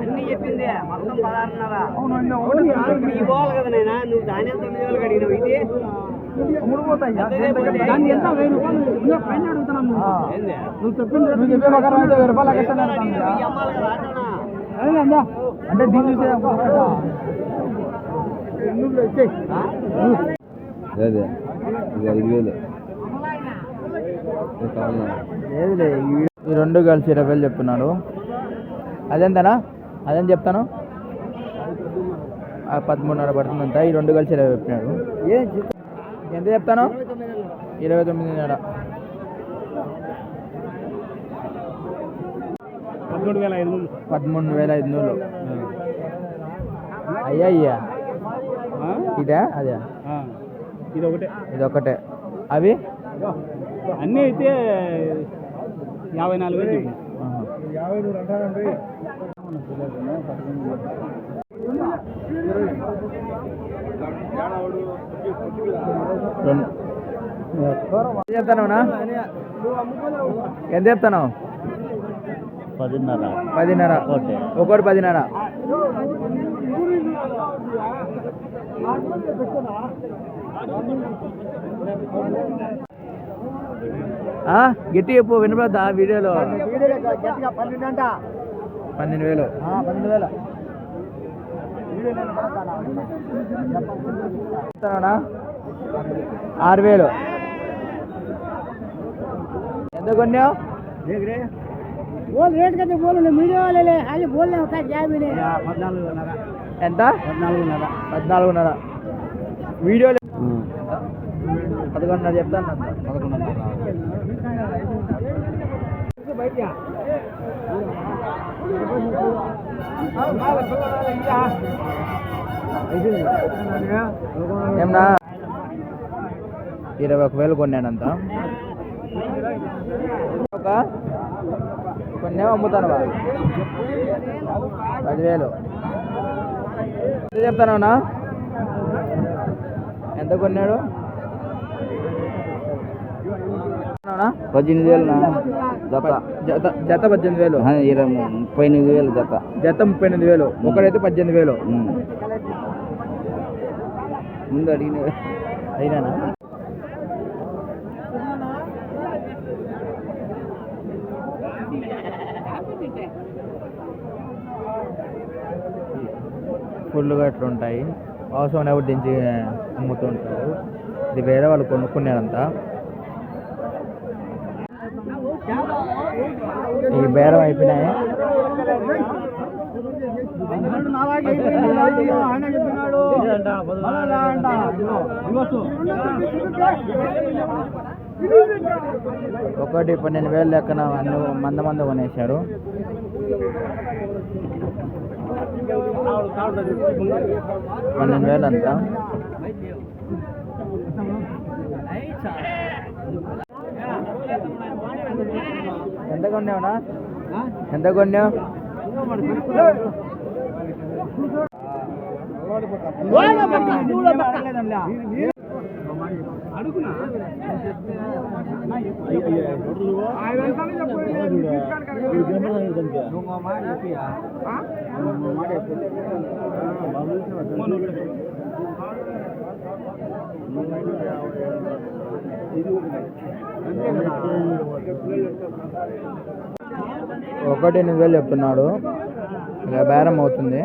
అన్ని చెప్పింది మొత్తం పదహారున్నర. ఇప్పుడు పోవాలి కదా నాయనా నువ్వు ధాన్యం తొమ్మిది వేలకు అడిగినావు ఇది? ఎంత? అంటే దీన్ని చూసే అదే ఇది ఐదు వేలు. ఇది కావాలా లేదులే ఈ రెండు కలిసి ఇరవై వేలు చెప్తున్నాడు అదెంతనా? అదేం చెప్తాను? ఆ పదమూడున్నర పడుతుందంట ఈ రెండు కలిసి ఇరవై చెప్పినాడు. ఎంత చెప్తాను? ఇరవై తొమ్మిదిన్నర పదమూడు వేల ఐదు వందలు. పదమూడు వేల ఐదు నూరు అయ్యా అయ్యా? ఇదా? అదే. ఇది ఒకటే ఇది ఒకటే అవి? అన్నీ అయితే యాభై నాలుగు వేలు ఎంత చెప్తానవునా ఎంత చెప్తాను పదిన్నర. పదిన్నర. ఒకటి. ఒకటి పదిన్నర. గట్టి చెప్పు వినపడద్దా వీడియోలో? పన్నెండు వేలు. ఆరు వేలు. ఎంత కొన్నావు? బోల్ రేట్ కదా బోల్ మీడియా వాళ్ళే అది బోల్ ఒక పద్నాలుగున్నర. ఎంత? పద్నాలుగున్నర. పద్నాలుగున్నర. వీడియోలు పదకొండున్నర చెప్తాను. పదకొండున్నర. ఏమన్నా? ఇరవై ఒక వేలు కొన్నానంత ఒక? కొన్ని అమ్ముతాను పదివేలు. ఎంత చెప్తానవునా ఎంత కొన్నాడు? పద్దెనిమిది వేలు జత. జత జత పద్దెనిమిది వేలు. ఇరవై ముప్పై ఎనిమిది వేలు జత. జత ముప్పై ఎనిమిది వేలు. ఒకడైతే పద్దెనిమిది వేలు. ముందు అడిగిన అయినా ఫుల్గా ఇట్లా ఉంటాయి. అవసరం ఎవరు దించి అమ్ముతుంటారు. ఇది వేరే వాళ్ళు కొనుక్కున్నారంతా ఈ బేరం అయిపోయినాయి. ఒకటి పన్నెండు వేలు లెక్కన అన్ని మంద మంద కొనేశారు. పన్నెండు వేలు అంతా ఎంత కొన్నావునా? ఎంత కొన్నావు? అడుగునా ఒకటి ఎనిమిది వేలు చెప్తున్నాడు. ఇలా బేరం అవుతుంది.